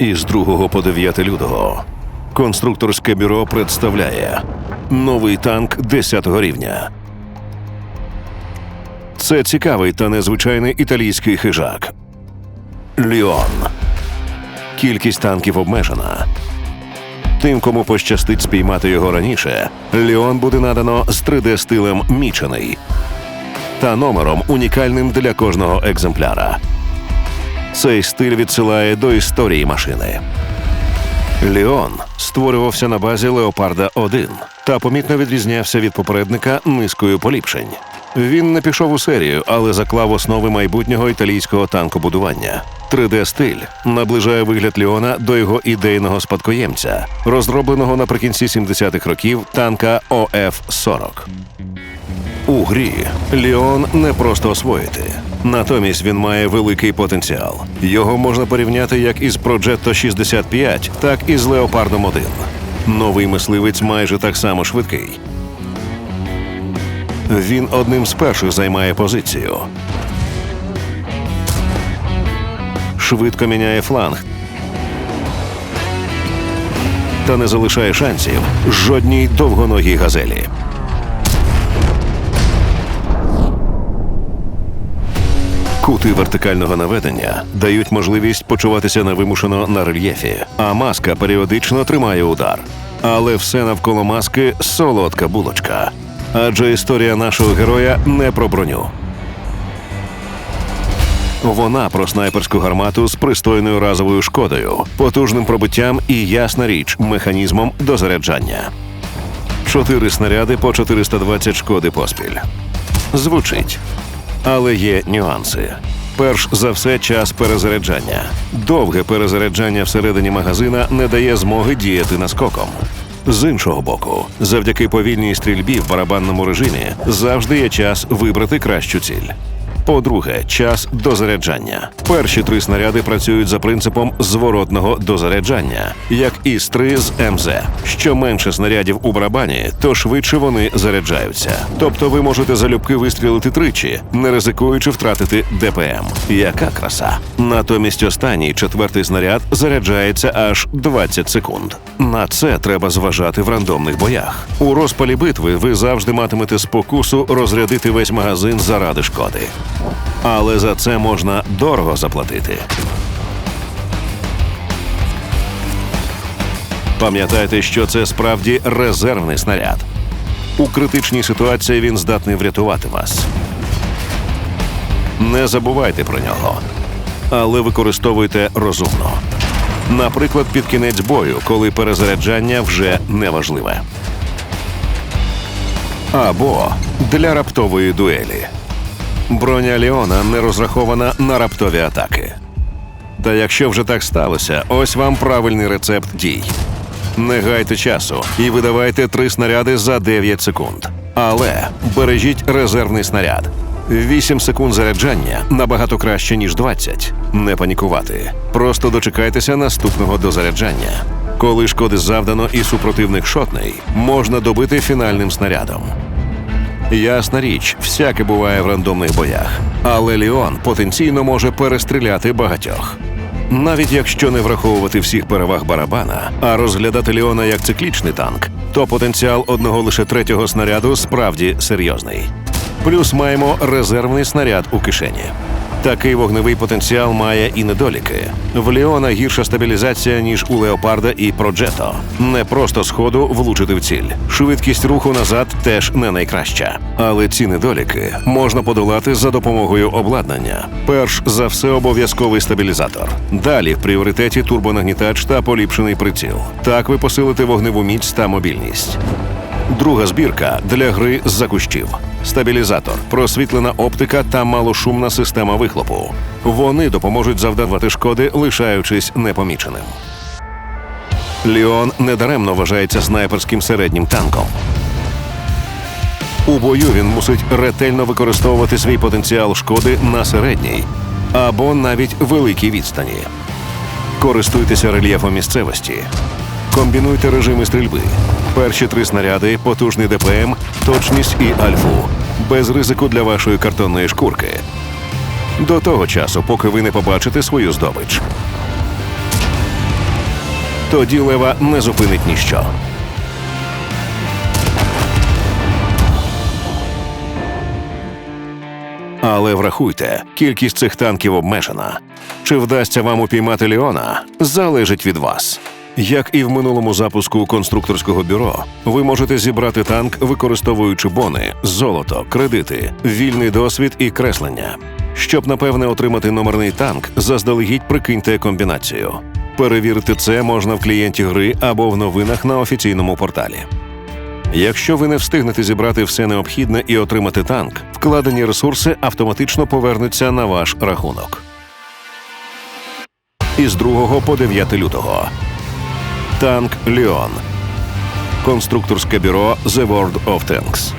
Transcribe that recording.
Із 2 по 9 лютого конструкторське бюро представляє новий танк 10 рівня. Це цікавий та незвичайний італійський хижак. Ліон. Кількість танків обмежена. Тим, кому пощастить спіймати його раніше, Ліон буде надано з 3D-стилем мічений та номером унікальним для кожного екземпляра. Цей стиль відсилає до історії машини. Ліон створювався на базі Леопарда 1 та помітно відрізнявся від попередника низкою поліпшень. Він не пішов у серію, але заклав основи майбутнього італійського танкобудування. 3D-стиль наближає вигляд Ліона до його ідейного спадкоємця, розробленого наприкінці 70-х років танка ОФ-40. У грі Ліон не просто освоїти. Натомість він має великий потенціал. Його можна порівняти як із Progetto 65, так і з Леопардом 1. Новий мисливець майже так само швидкий. Він одним з перших займає позицію. Швидко міняє фланг. Та не залишає шансів жодній довгоногій газелі. Кути вертикального наведення дають можливість почуватися невимушено на рельєфі, а маска періодично тримає удар. Але все навколо маски солодка булочка. Адже історія нашого героя не про броню. Вона про снайперську гармату з пристойною разовою шкодою, потужним пробиттям і ясна річ механізмом дозаряджання. Чотири снаряди по 420 шкоди поспіль. Звучить. Але є нюанси. Перш за все, час перезаряджання. Довге перезаряджання всередині магазина не дає змоги діяти наскоком. З іншого боку, завдяки повільній стрільбі в барабанному режимі завжди є час вибрати кращу ціль. По-друге, час дозаряджання. Перші три снаряди працюють за принципом зворотного дозаряджання, як і стрі з МЗ. Що менше снарядів у барабані, то швидше вони заряджаються. Тобто ви можете залюбки вистрілити тричі, не ризикуючи втратити ДПМ. Яка краса! Натомість останній четвертий снаряд заряджається аж 20 секунд. На це треба зважати в рандомних боях. У розпалі битви ви завжди матимете спокусу розрядити весь магазин заради шкоди. Але за це можна дорого заплатити. Пам'ятайте, що це справді резервний снаряд. У критичній ситуації він здатний врятувати вас. Не забувайте про нього, але використовуйте розумно. Наприклад, під кінець бою, коли перезаряджання вже не важливе. Або для раптової дуелі. Броня Леона не розрахована на раптові атаки. Та якщо вже так сталося, ось вам правильний рецепт дій. Не гайте часу і видавайте три снаряди за 9 секунд. Але бережіть резервний снаряд. 8 секунд заряджання набагато краще, ніж 20. Не панікувати. Просто дочекайтеся наступного дозаряджання. Коли шкоди завдано і супротивник шотний, можна добити фінальним снарядом. Ясна річ, всяке буває в рандомних боях, але Ліон потенційно може перестріляти багатьох. Навіть якщо не враховувати всіх переваг барабана, а розглядати Ліона як циклічний танк, то потенціал одного лише третього снаряду справді серйозний. Плюс маємо резервний снаряд у кишені. Такий вогневий потенціал має і недоліки. В Леона гірша стабілізація, ніж у Леопарда і Проджето. Не просто сходу влучити в ціль. Швидкість руху назад теж не найкраща. Але ці недоліки можна подолати за допомогою обладнання. Перш за все, обов'язковий стабілізатор. Далі в пріоритеті турбонагнітач та поліпшений приціл. Так ви посилите вогневу міць та мобільність. Друга збірка для гри з-за кущів. Стабілізатор, просвітлена оптика та малошумна система вихлопу. Вони допоможуть завдавати шкоди, лишаючись непоміченим. Ліон недаремно вважається снайперським середнім танком. У бою він мусить ретельно використовувати свій потенціал шкоди на середній або навіть великій відстані. Користуйтеся рельєфом місцевості. Комбінуйте режими стрільби. Перші три снаряди, потужний ДПМ, точність і альфу. Без ризику для вашої картонної шкурки. До того часу, поки ви не побачите свою здобич. Тоді лева не зупинить ніщо. Але врахуйте, кількість цих танків обмежена. Чи вдасться вам упіймати Ліона, залежить від вас. Як і в минулому запуску конструкторського бюро, ви можете зібрати танк, використовуючи бони, золото, кредити, вільний досвід і креслення. Щоб напевне отримати номерний танк, заздалегідь прикиньте комбінацію. Перевірити це можна в клієнті гри або в новинах на офіційному порталі. Якщо ви не встигнете зібрати все необхідне і отримати танк, вкладені ресурси автоматично повернуться на ваш рахунок. Із 2 по 9 лютого. Танк Леон. Конструкторське бюро The World of Tanks.